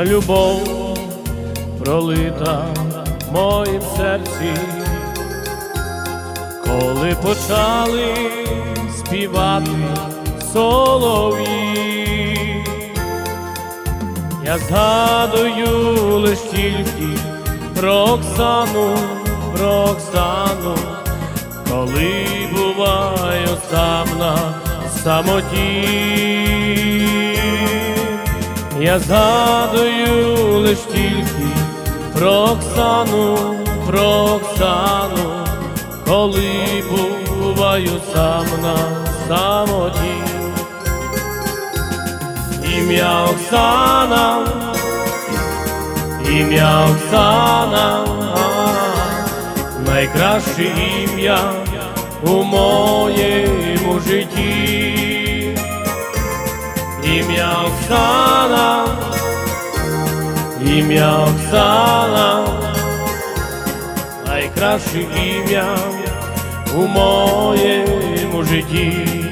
вічна любов пролита в моїм серці, коли почали співати солов'ї, я згадую лиш тільки про Оксану, про Оксану, коли буваю сам на самоті. Я згадую лиш тільки про Оксану, про Оксану, коли буваю сам на самоті. Ім'я Оксана, ім'я Оксана, найкраще ім'я у моєму житті. Ім'я Оксана, ім'я Оксана, найкраще ім'я у моєму житті.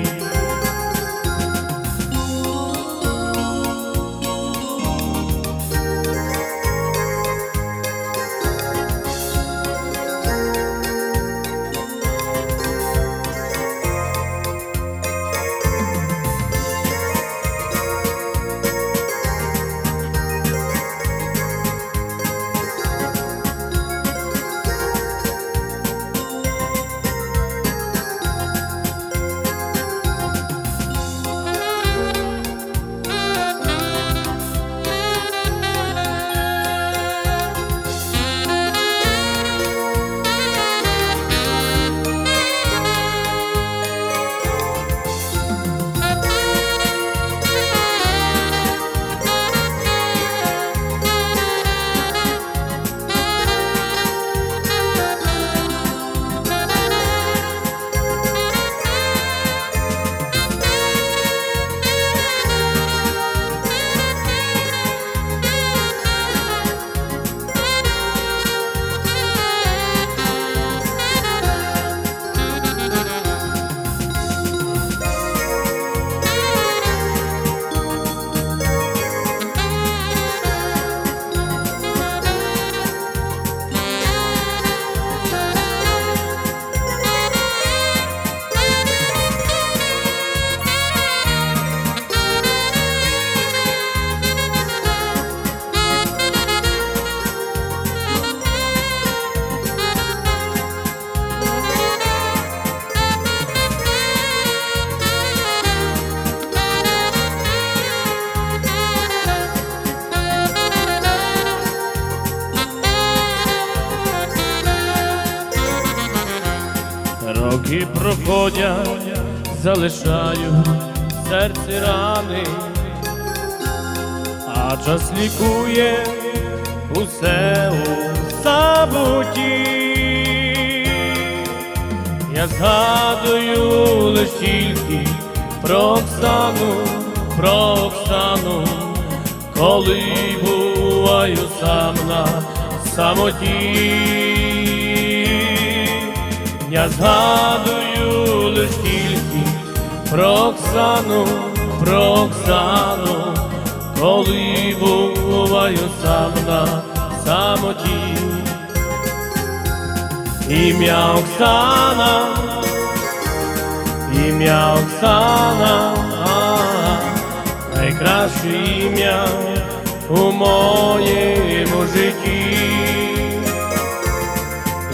Роки залишаю в серці рани, а час лікує усе у забуті. Я згадую лиш тільки про Оксану, про Оксану, коли буваю сам на самоті. Я згадую лиш тільки про Оксану, про Оксану, коли буваю сам на самоті. Ім'я Оксана, ім'я Оксана, найкраще ім'я у моєму житті.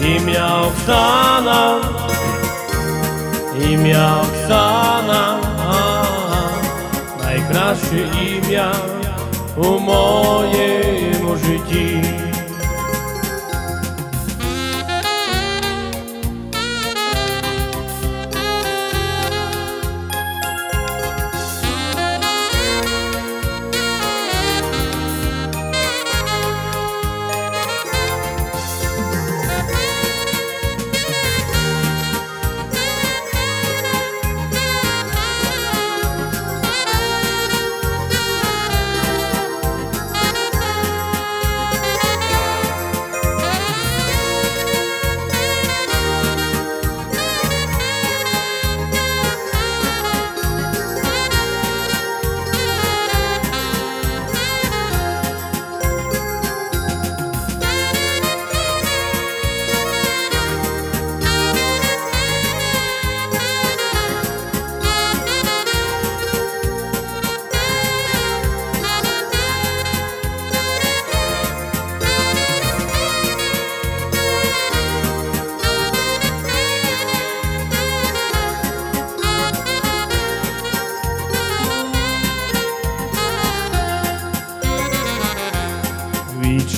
Ім'я Оксана, ім'я Оксана, найкраще ім'я у моєму житті.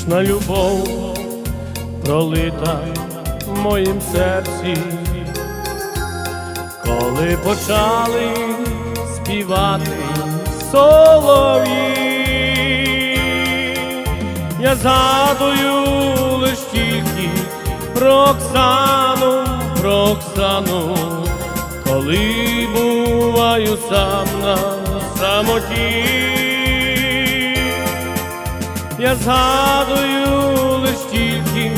Вічна любов пролита в моїм серці, коли почали співати солов'ї, я згадую лиш тільки про Оксану, про Оксану, коли буваю сам на самоті. Я згадую лиш тільки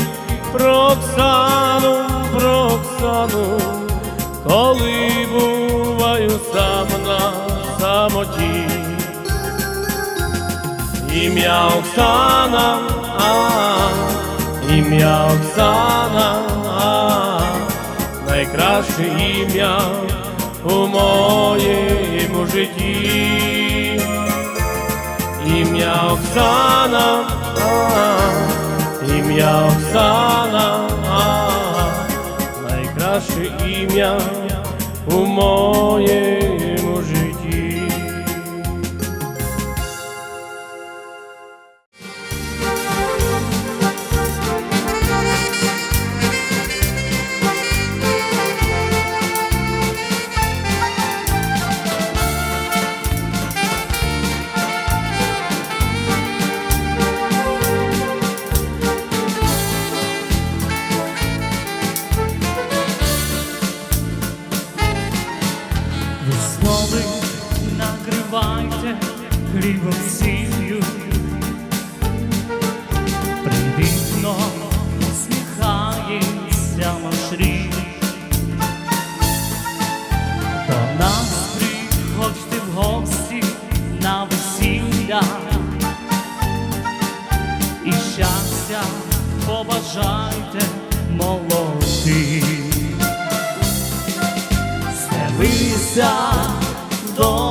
про Оксану, про Оксану, коли буваю сам на самоті. Ім'я Оксана, ім'я Оксана, найкраще ім'я у моєму Оксана, ім'я Оксана, найкраще ім'я у моєму Весною накривайте хлібом сіллю, привітно усміхається Машрі. До нас приходьте в гості на весілля і щастя побажайте молоді. Стелися доле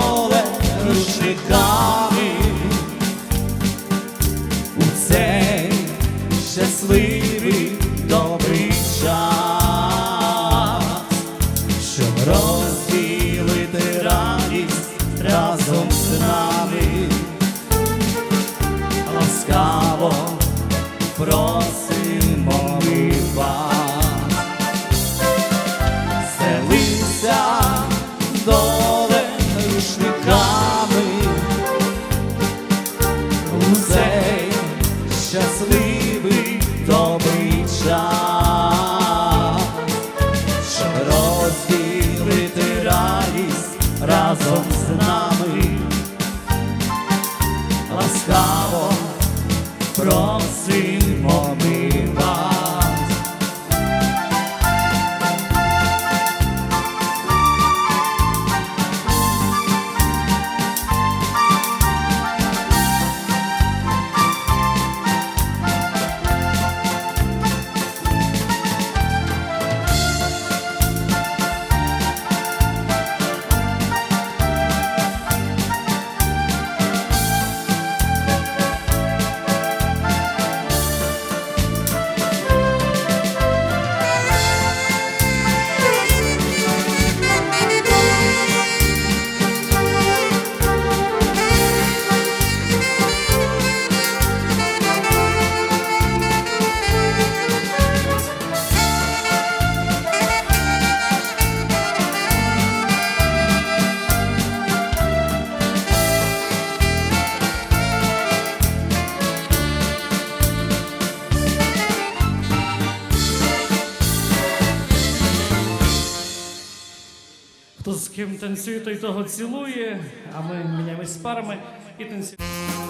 танцює, той того цілує, а ми міняємось парами і танцюємо.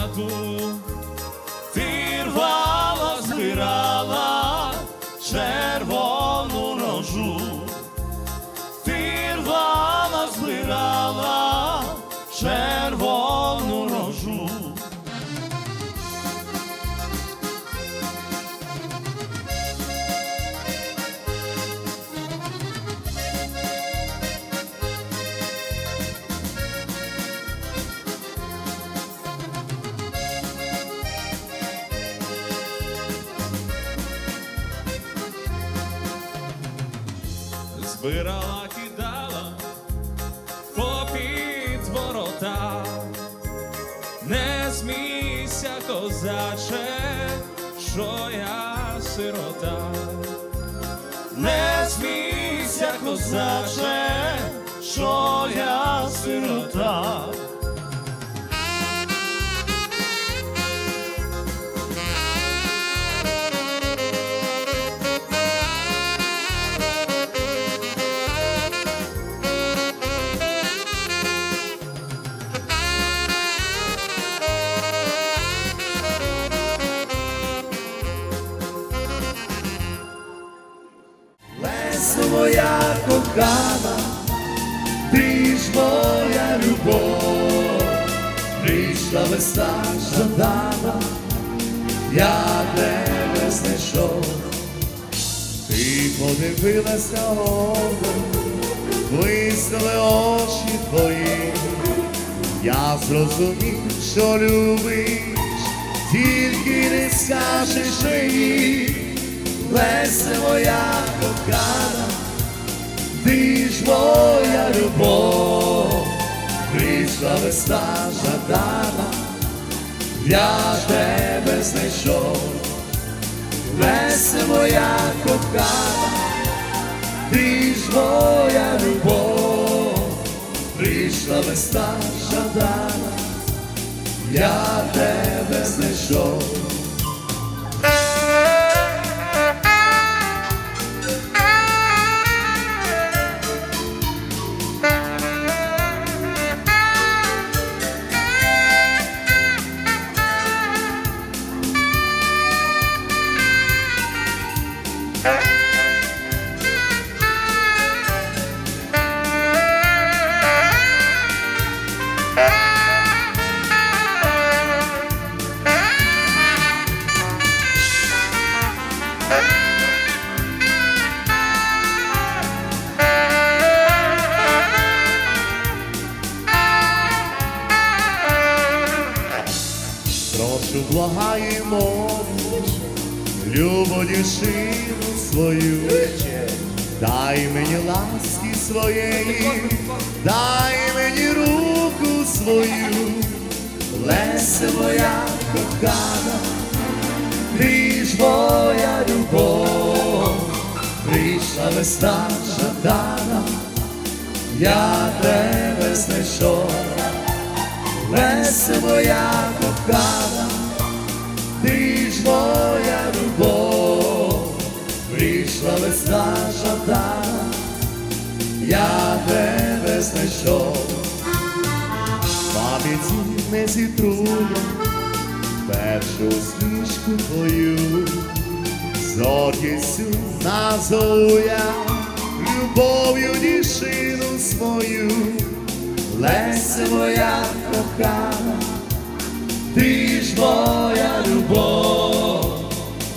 lagoa. Збирала, кидала попід ворота. Не смійся, козаче, що я сирота. Не смійся, козаче, що моя кохана, ти ж моя любов, прийшла весна жадана, я тебе знайшов, ти подивилася гордо, блиснули очі твої, я зрозумів, що любиш, тільки не скажеш мені. Леся моя кохана, ти ж моя любов, прийшла весна жадана, я тебе знайшов, Леся моя кохана, ти ж моя любов, прийшла весна жадана, я тебе знайшов. Прошу благаємо, любо дівчину свою, дай мені ласки своєї, дай мені руку свою, Леся моя кохана, ти моя любов, прийшла весна жадана, я тебе знайшов. Леся моя кохана, ти ж моя любов, прийшла весна жадана, я тебе знайшов, пам'яті не зітрує першу усмішку твою, зоркістю назову я, любов'ю дівчину свою. Леся моя кохана, ти ж моя любов,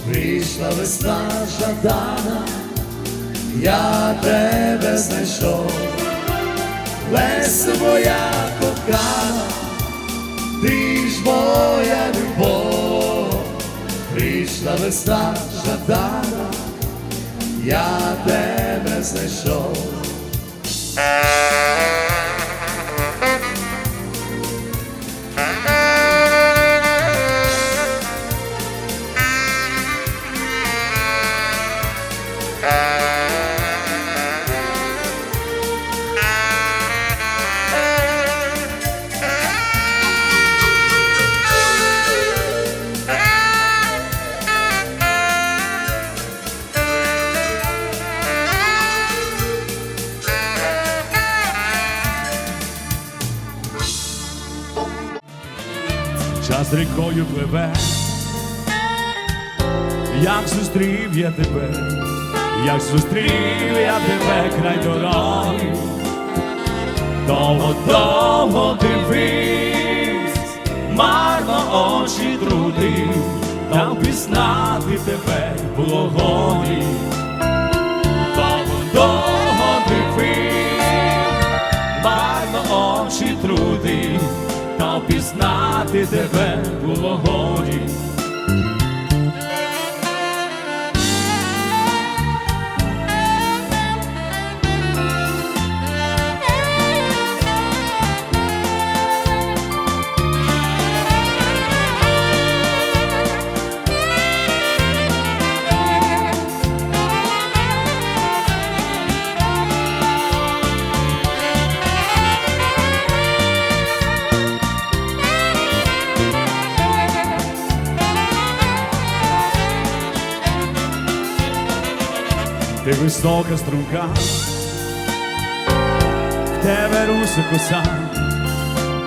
прийшла весна жадана, я тебе знайшов, Леся моя кохана, ти ж моя любов, прийшла весна жадана, я тебе знайшов. Рікою пливе, як зустрів я тебе, як зустрів я тебе край дороги, довго довго дивись, марно очі трудив, та впізнати тебе було годі. Довго дивив, марно очі трудив, та впізнати тебе було годі. Висока струнка, в тебе руса коса,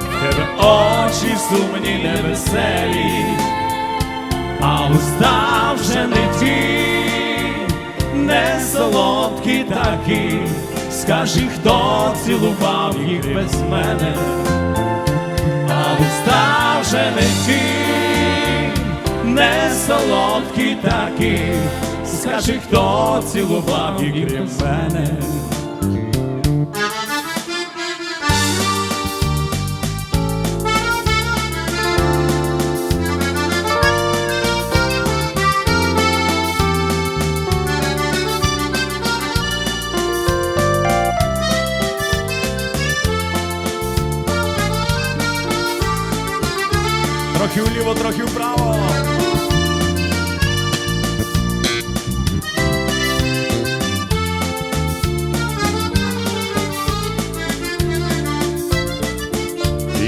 в тебе очі сумні невеселі, а уста вже не ті, не солодкі такі. Скажи, хто цілував їх без мене, а уста вже не ті, не солодкі такі. Скажи, хто цілував і крім мене.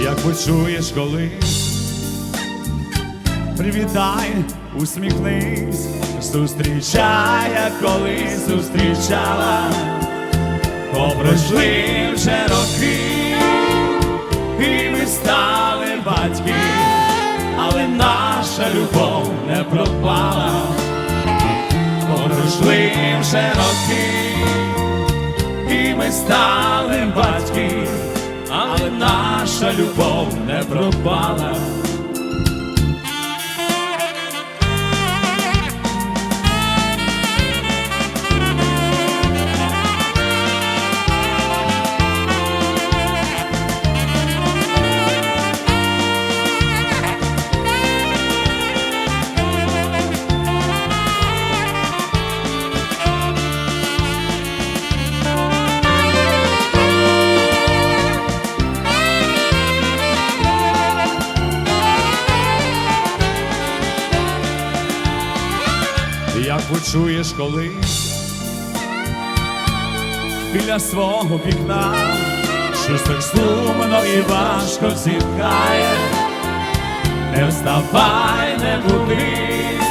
Як почуєш колись, привітай, усміхнись, зустрічай, як колись зустрічала, то пройшли вже роки, і ми стали батьки, але наша любов не пропала, пройшли вже роки, і ми стали батьки, але наша любов не пропала. Почуєш колись біля свого вікна, щось так сумно і важко зітхає, не вставай, не будись,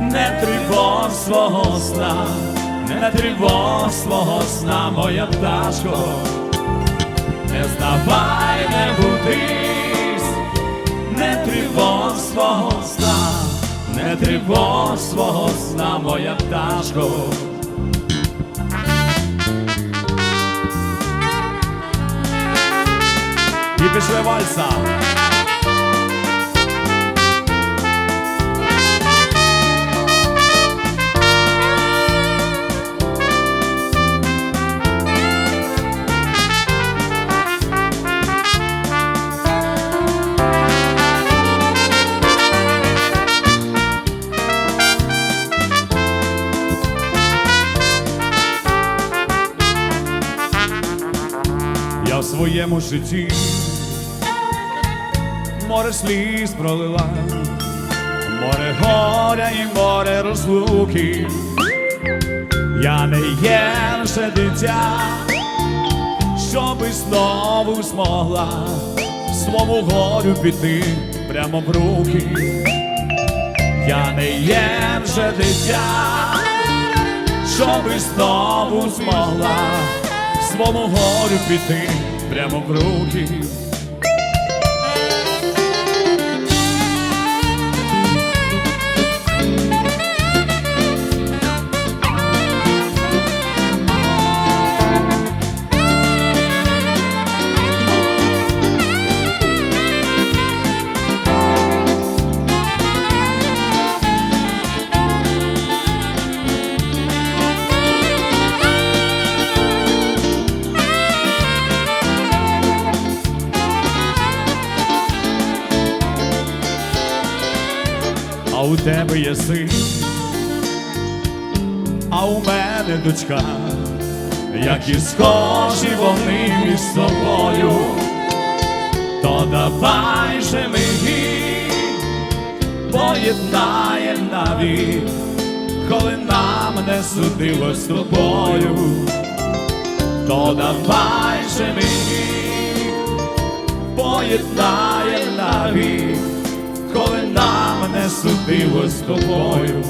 не тривог свого сна, не тривог свого сна, моя пташко, не вставай, не будись, не тривог свого сна, не тривож свого сна, моя пташко. І пішли вальса. В своєму житті море сліз пролила, море горя і море розлуки. Я не є лише дитя, щоби знову змогла свому горю піти прямо в руки. Я не є вже дитя, щоби знову змогла свому горю піти прямо в тебе є а у мене дочка, які схожі вони між собою, то давай же ми їх поєднаєм навік, коли нам не судилось з тобою, то давай же ми їх поєднаєм навік, коли нам не судилось з тобою.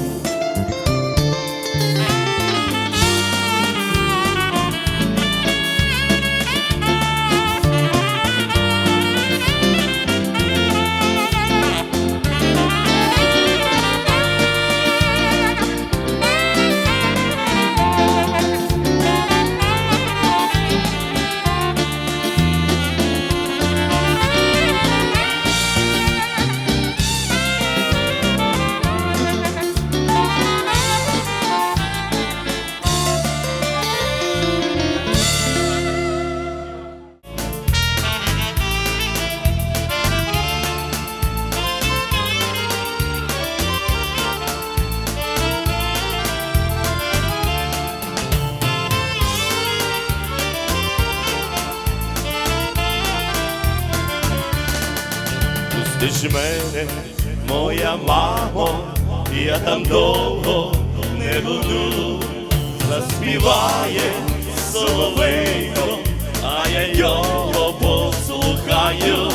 Мамо, я там довго не буду, заспіває соловейко, а я його послухаю,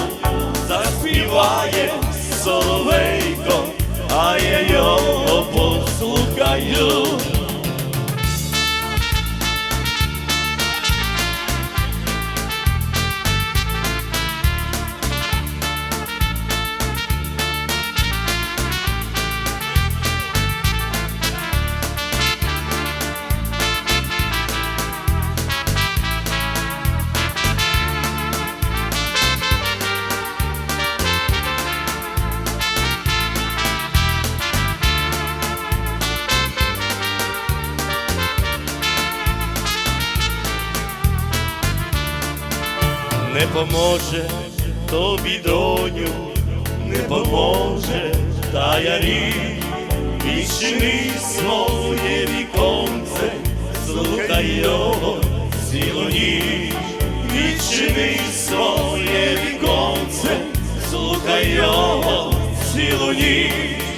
заспіває соловейко, цілу ніч, відчини своє віконце, слухай його цілу ніч.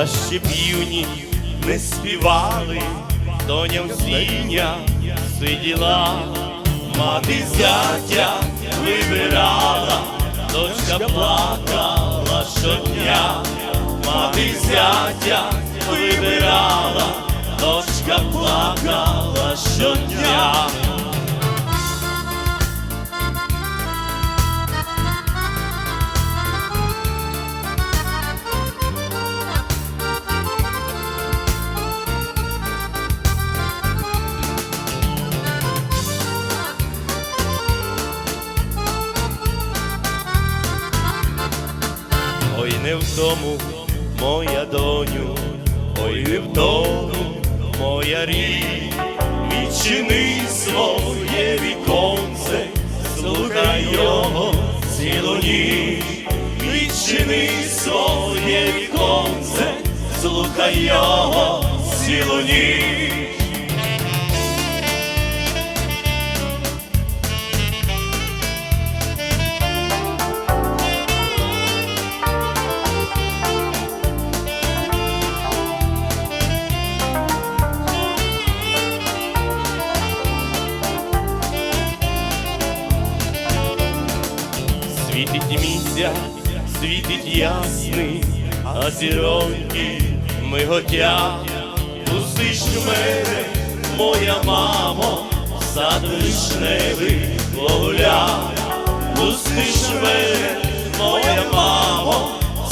А ще півні не співали, доня в сіня сиділа, мати зятя вибирала, дочка плакала щодня, мати зятя вибирала, дочка плакала щодня. Тому, моя доню, ой, не моя рік, відчини своє віконце, слухай його цілу ніч, відчини своє віконце, слухай його цілу ніч. Ясний, а зіроньки миготять. Пустиш мене, моя мамо, сад вишневий погулять. Пустиш мене, моя мамо,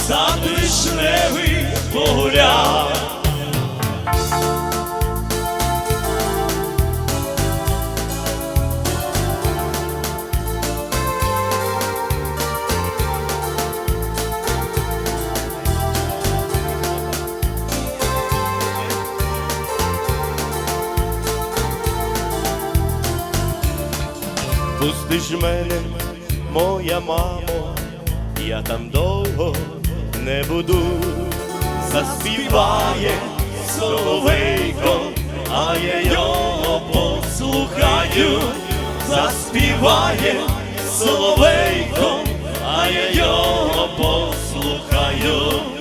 сад вишневий погулять. Пусти ж мене, моя мамо, я там довго не буду, заспіває соловейко, а я його послухаю, заспіває соловейко, а я його послухаю.